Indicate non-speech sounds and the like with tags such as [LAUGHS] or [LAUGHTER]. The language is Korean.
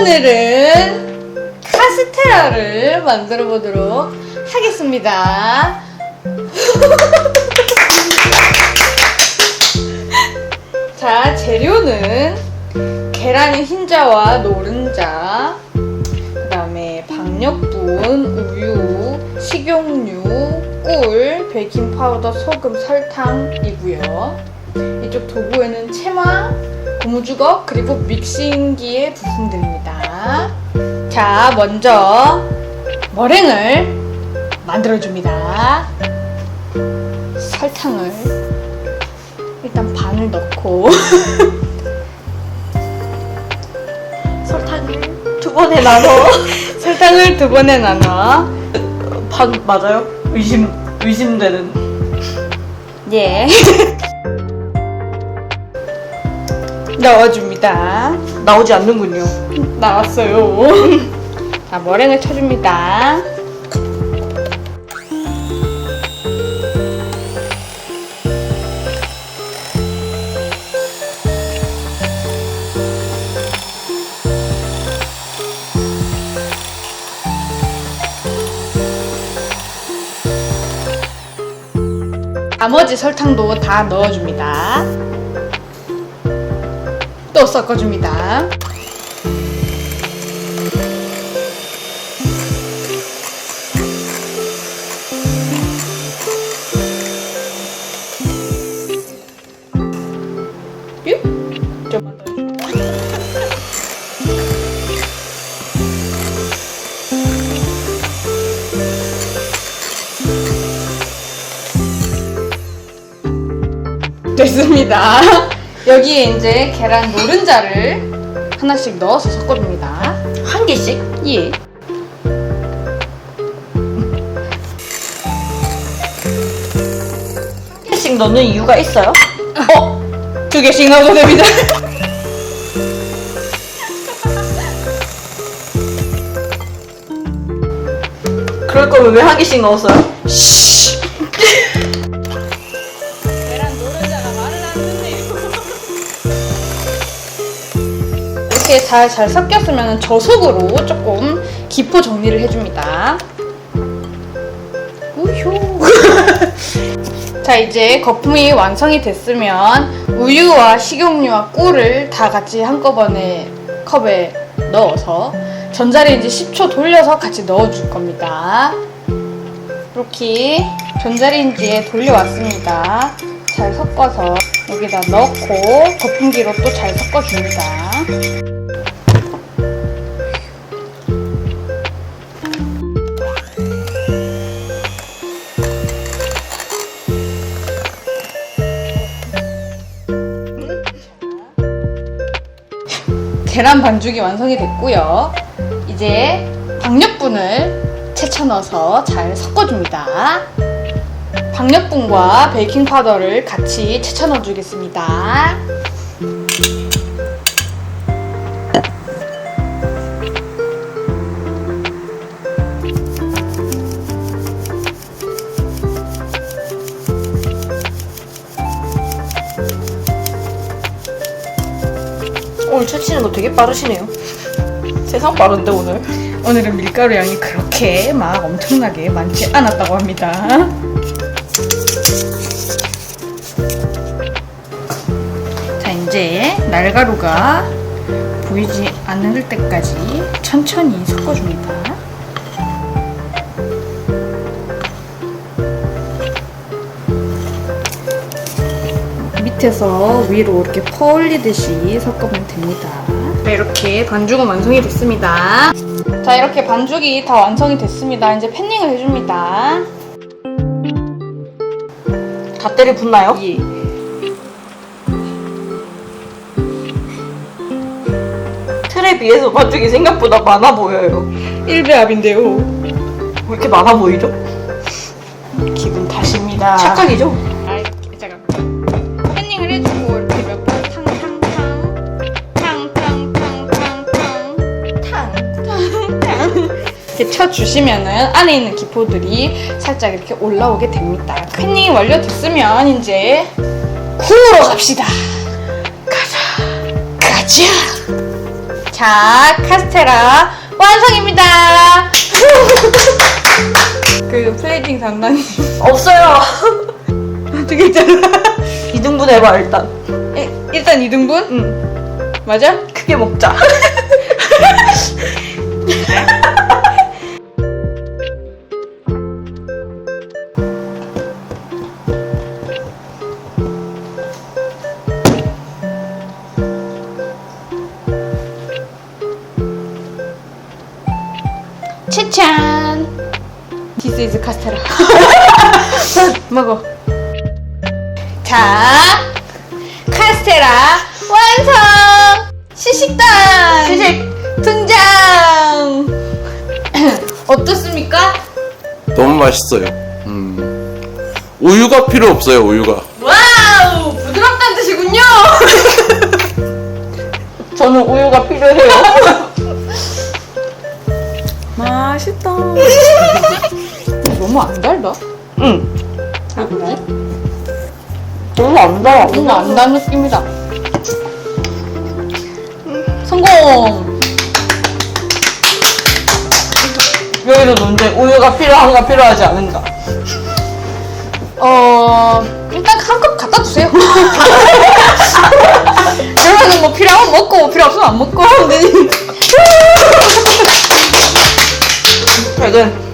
오늘은 카스테라를 만들어 보도록 하겠습니다. [LAUGHS] 자, 재료는 계란의 흰자와 노른자, 그 다음에 박력분, 우유, 식용유, 꿀, 베이킹 파우더, 소금, 설탕이고요. 이쪽 도구에는 체마, 고무주걱, 그리고 믹싱기의 부품들입니다. 자, 먼저 머랭을 만들어줍니다. 설탕을 일단 반을 넣고 [LAUGHS] 설탕을 두 번에 나눠 [LAUGHS] 설탕을 두 번에 나눠 반 맞아요? 의심 의심되는 예 [LAUGHS] 넣어줍니다. 나오지 않는군요. 나왔어요. [LAUGHS] 자, 머랭을 쳐줍니다. 나머지 설탕도 다 넣어줍니다. 또 섞어줍니다. 됐습니다. 여기에 이제 계란 노른자를 하나씩 넣어서 섞어줍니다. 한 개씩? 예. 한 개씩 넣는 이유가 있어요? 어? 두 개씩 넣어도 됩니다. 그럴 거면 왜 한 개씩 넣었어요? 이렇게 잘, 잘 섞였으면 저속으로 조금 기포 정리를 해줍니다. 우효. [LAUGHS] 자, 이제 거품이 완성이 됐으면 우유와 식용유와 꿀을 다 같이 한꺼번에 컵에 넣어서 전자레인지 10초 돌려서 같이 넣어줄 겁니다. 이렇게 전자레인지에 돌려왔습니다. 잘 섞어서 여기다 넣고 거품기로 또 잘 섞어줍니다. 계란 반죽이 완성이 됐고요. 이제 박력분을 채쳐 넣어서 잘 섞어줍니다. 박력분과 베이킹 파우더를 같이 채쳐 넣어주겠습니다. 오늘 채치는 거 되게 빠르시네요. 세상 빠른데 오늘. 오늘은 밀가루 양이 그렇게 막 엄청나게 많지 않았다고 합니다. 자, 이제 날가루가 보이지 않을 때까지 천천히 섞어줍니다. 밑에서 위로 이렇게 퍼올리듯이 섞으면 됩니다. 네, 이렇게 반죽은 완성이 됐습니다. 자, 이렇게 반죽이 다 완성이 됐습니다. 이제 팬닝을 해줍니다. 잣대를 붓나요? 예. 틀에 비해서 반죽이 생각보다 많아 보여요. 1배합인데요. 왜 이렇게 많아 보이죠? 기분 탓입니다. 착각이죠? 이렇게 쳐주시면은 안에 있는 기포들이 살짝 이렇게 올라오게 됩니다. 팬닝이 완료됐으면 이제 구우러 갑시다. 가자. 가자. 자, 자, 카스테라 완성입니다. [LAUGHS] 그 플레이팅 담당님 없어요. [LAUGHS] 어떻게 있잖아. 2등분 해봐 일단. 일단 2등분? 응. 맞아? 크게 먹자. [LAUGHS] This is 카스테라. [LAUGHS] 먹어. 자, 카스테라 완성. 시식단. 시식. 등장. [CLEARS THROAT] 어떻습니까? 너무 맛있어요. 음. 우유가 필요 없어요, 우유가. 와우, 부드럽다는 뜻이군요. [LAUGHS] 저는 우유가 필요해요. [LAUGHS] 맛있다. 너무 안 달다? 응. 아, 그래? 너무 안 달아. 너무 안 단 느낌이다. 성공! 여기도 논제 우유가 필요한가 필요하지 않은가. 어, 일단 한 컵 갖다 주세요. [LAUGHS] 그러면 뭐 필요하면 먹고, 필요 없으면 안 먹고. 근데 퇴근.